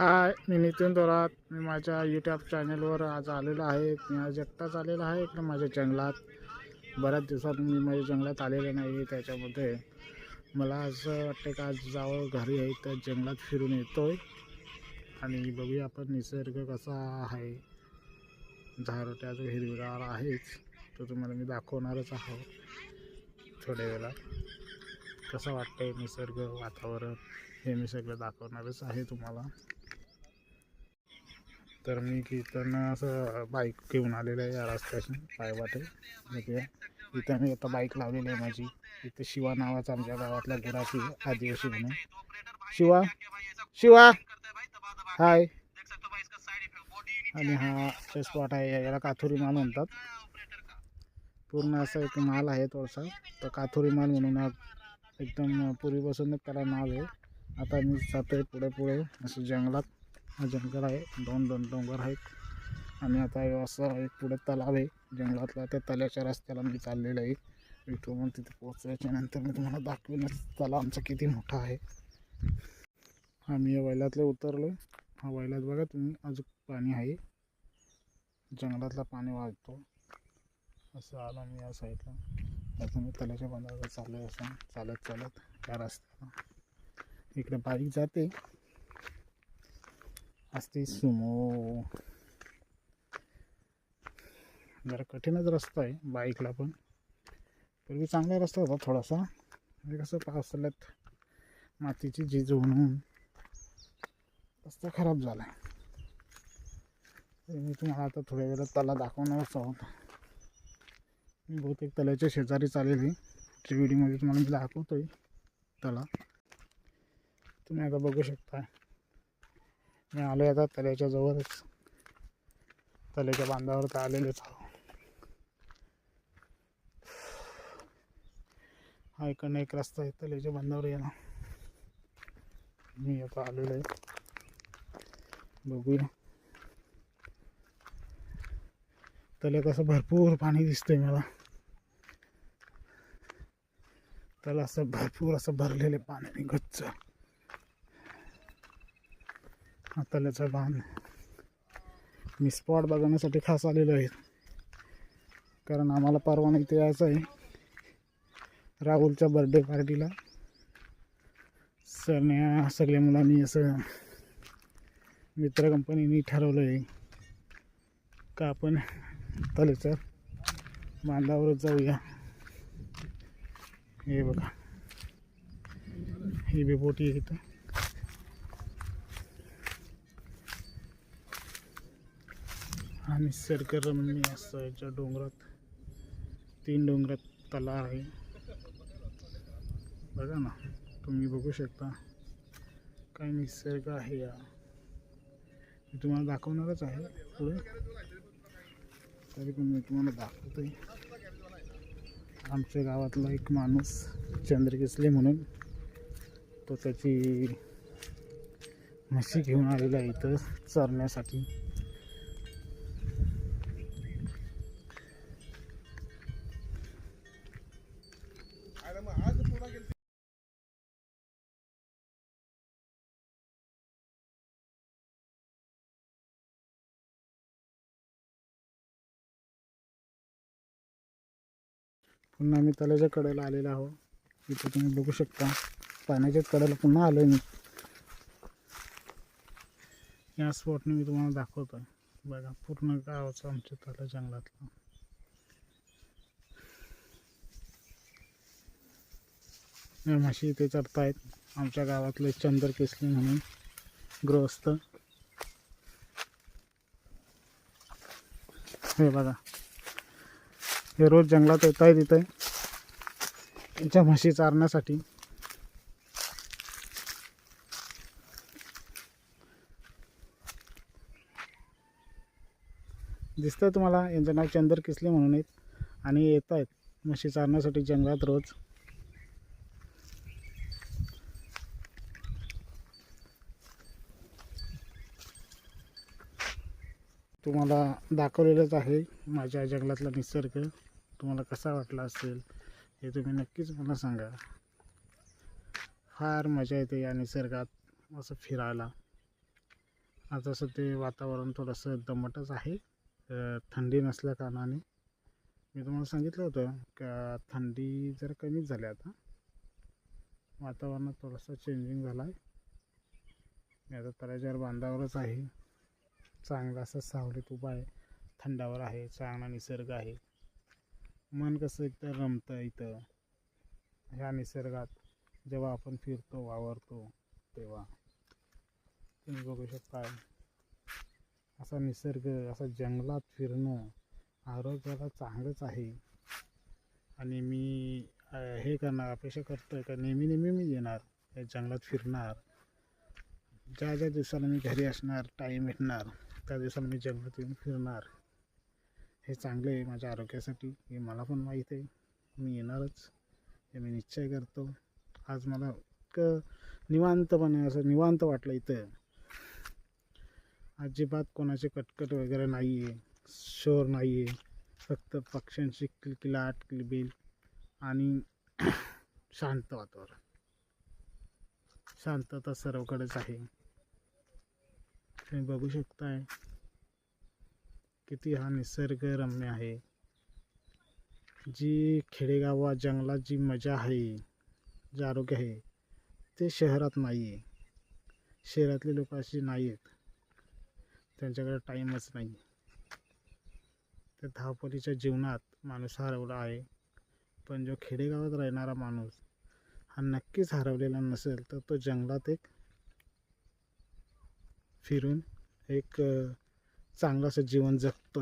हाय मी नितीन दोरात मी माझ्या यूट्यूब चॅनलवर आज आलेलो आहे. मी आज एकटाच आलेलो आहे इकडं माझ्या जंगलात. बऱ्याच दिवसात मी माझ्या जंगलात आलेलो नाही त्याच्यामध्ये. मला असं वाटतं का आज जावं घरी आहे तर जंगलात फिरून येतोय. आणि बघूया आपण निसर्ग कसा आहे. झाडं त्याचं हिरवीगार आहेच तो तुम्हाला मी दाखवणारच आहोत. थोड्या वेळात. कसं वाटतं निसर्ग वातावरण हे मी सगळं दाखवणारच आहे तुम्हाला. तर मी कीर्तन असं बाईक घेऊन आलेलं आहे या रस्त्याशी पायवाटे. बघूया इथं मी आता बाईक लावलेली आहे माझी. इथं शिवा नावाचा आमच्या गावातला गुराशी आदिवासी म्हणून. शिवा शिवा! हाय. आणि हा स्पॉट आहे याला काथुरी माल म्हणतात. पूर्ण असा एक माल आहे थोडासा. तर काथुरी माल म्हणून हा एकदम पूर्वीपासूनच त्याला नाव आहे. आता मी जातोय पुढे पुढे असं जंगलात. हा जंगल आहे. दोन दोन डोंगर आहेत. आणि आता असं एक पुढे तलाव आहे. जंगलातला त्या तलाच्या रस्त्याला मी चाललेलो आहे. इथून मग तिथे पोहोचल्याच्या नंतर मी तुम्हाला दाखवेन तलाव आमचा किती मोठा आहे. आम्ही या वैलातले उतरलो हा वैलात बघा तुम्ही अजून पाणी आहे. जंगलातला पाणी वाहतो. असं आलं मी या साईडला. आता मी तलाच्या बंधावर चाललो असं. चालत चालत त्या रस्त्याला. इकडे बाईक जाते. असते सुमो जरा कठीणच रस्ता आहे बाईकला पण पूर्वी चांगला रस्ता होता थोडासा म्हणजे कसं पावसाळ्यात मातीची झीज होऊन रस्ता खराब झाला आहे मी तुम्हाला आता थोड्या वेळात तला दाखवणारच आहोत मी बहुतेक तल्याच्या शेजारी चालेल आहे त्या व्हिडिओमध्ये तुम्हाला मी आहे तला तुम्ही आता बघू शकता मी आलो आता तल्याच्या जवळच. तल्याच्या बांधावर तर आलेलेच आहो. हा इकडनं एक रस्ता आहे तल्याच्या बांधावर येणं मी आता आलेलो आहे. बघूया. तल्यात असं भरपूर पाणी दिसतंय मला. त्याला असं भरपूर असं भरलेले पाण्याने गच्च. हाताल्याचा बांध मी स्पॉट बघण्यासाठी खास आलेलो आहे. कारण आम्हाला परवाना इथे यायचं आहे. राहुलच्या बर्थडे पार्टीला सरने सगळ्या मुलांनी असं मित्र कंपनीने ठरवलं आहे. का आपण तलेचं बांधावरच जाऊया. हे बघा. ही बी बोटी इथं. आणि निसर्गरम्य असं याच्या डोंगरात तीन डोंगरात तलाव आहे. बघा ना तुम्ही बघू शकता. काय निसर्ग आहे या. मी तुम्हाला दाखवणारच आहे. पुढे. तरी पण मी तुम्हाला दाखवतोय. आमच्या गावातला एक माणूस चंद्रकिसले म्हणून तो त्याची म्हशी घेऊन आलेला आहे इथं चरण्यासाठी. पुन्हा आम्ही तलाच्या कडेला आलेलो आहो. इथे तुम्ही बघू शकता. पाण्याच्याच कडेला पुन्हा आलो मी. या स्पॉटने मी तुम्हाला दाखवतो बघा पूर्ण गावाचं आमच्या तला जंगलातलं. या म्हशी इथे चरतायत. आमच्या गावातले चंदर केसली म्हणून गृहस्थ. हे बघा. हे रोज जंगलात येत आहेत इथे त्यांच्या म्हशी चारण्यासाठी. दिसतंय तुम्हाला यांचं नाव चंदर किसले म्हणून आहेत. आणि येत आहेत म्हशी चारण्यासाठी जंगलात रोज. तुम्हाला दाखवलेलंच आहे माझ्या जंगलातला निसर्ग. तुम्हाला कसा वाटला असेल हे तुम्ही नक्कीच मला सांगा. फार मजा येते या निसर्गात असं फिरायला. आता सध्या वातावरण थोडंसं दमटच आहे. थंडी नसल्या कारणाने. मी तुम्हाला सांगितलं होतं का थंडी जरा कमीच झाली आता. वातावरणात थोडंसं चेंजिंग झाला आहे मी आता तळ्याच्यावर बांधावरच आहे. चांगला असं सावलीत उभा आहे. थंडावर आहे चांगला निसर्ग आहे. मन कसं एकतर रमतं इथं. ह्या निसर्गात जेव्हा आपण फिरतो वावरतो तेव्हा. तुम्ही बघू शकता असा निसर्ग असा जंगलात फिरणं आरोग्याला चांगलंच आहे. आणि मी हे करणार अपेक्षा करतो का नेहमी नेहमी मी येणार या जंगलात फिरणार. ज्या ज्या दिवसाला मी घरी असणार टाईम भेटणार. त्या दिवसाला मी जंगलात येऊन फिरणार. हे चांगलं आहे माझ्या आरोग्यासाठी. हे मला पण माहीत आहे. मी येणारच. हे मी निश्चय करतो. आज मला इतकं निवांतपणे असं निवांत वाटलं इथं. अजिबात कोणाचे कटकट वगैरे नाही आहे शोर नाही आहे फक्त पक्ष्यांची किलकिलाट किलबिल आणि शांत वातावरण. शांतता सर्वकडेच आहे. तुम्ही बघू शकताय किती हा निसर्गरम्य आहे. जी खेडेगावात जंगलात जी मजा आहे जे आरोग्य आहे ते शहरात नाही आहे शहरातले लोक अशी नाही आहेत त्यांच्याकडे टाईमच नाही. त्या धावपलीच्या जीवनात माणूस हरवला आहे. पण जो खेडेगावात राहणारा माणूस हा नक्कीच हरवलेला नसेल तर तो जंगलात एक फिरून एक चांगलं असं जीवन जगतो